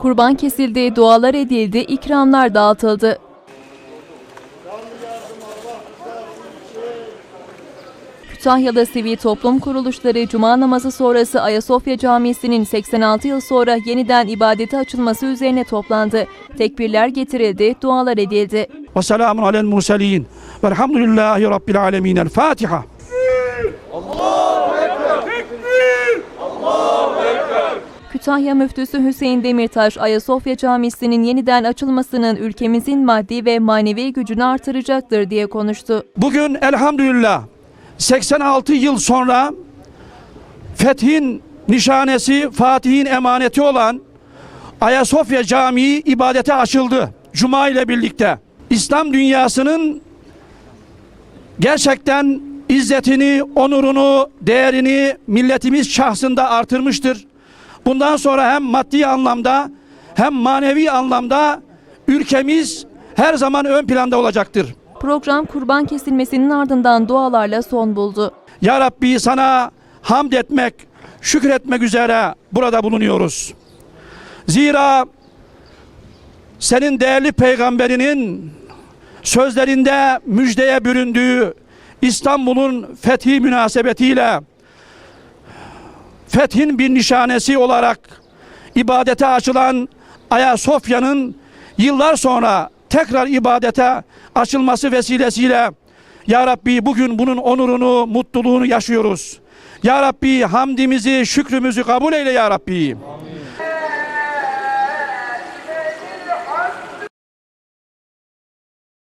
Kurban kesildi, dualar edildi, ikramlar dağıtıldı. Kütahya'da sivil toplum kuruluşları Cuma namazı sonrası Ayasofya Camisi'nin 86 yıl sonra yeniden ibadete açılması üzerine toplandı. Tekbirler getirildi, dualar edildi. Ve selamun alel murselin. Velhamdülillahi Rabbil alemin. El Fatiha. Kütahya Müftüsü Hüseyin Demirtaş, Ayasofya Camisi'nin yeniden açılmasının ülkemizin maddi ve manevi gücünü artıracaktır diye konuştu. Bugün elhamdülillah 86 yıl sonra fethin nişanesi, Fatih'in emaneti olan Ayasofya Camii ibadete açıldı. Cuma ile birlikte. İslam dünyasının gerçekten izzetini, onurunu, değerini milletimiz şahsında artırmıştır. Bundan sonra hem maddi anlamda hem manevi anlamda ülkemiz her zaman ön planda olacaktır. Program kurban kesilmesinin ardından dualarla son buldu. Ya Rabbi sana hamd etmek, şükretmek üzere burada bulunuyoruz. Zira senin değerli peygamberinin sözlerinde müjdeye büründüğü İstanbul'un fethi münasebetiyle fethin bir nişanesi olarak ibadete açılan Ayasofya'nın yıllar sonra tekrar ibadete açılması vesilesiyle Ya Rabbi bugün bunun onurunu, mutluluğunu yaşıyoruz. Ya Rabbi hamdimizi, şükrümüzü kabul eyle Ya Rabbi.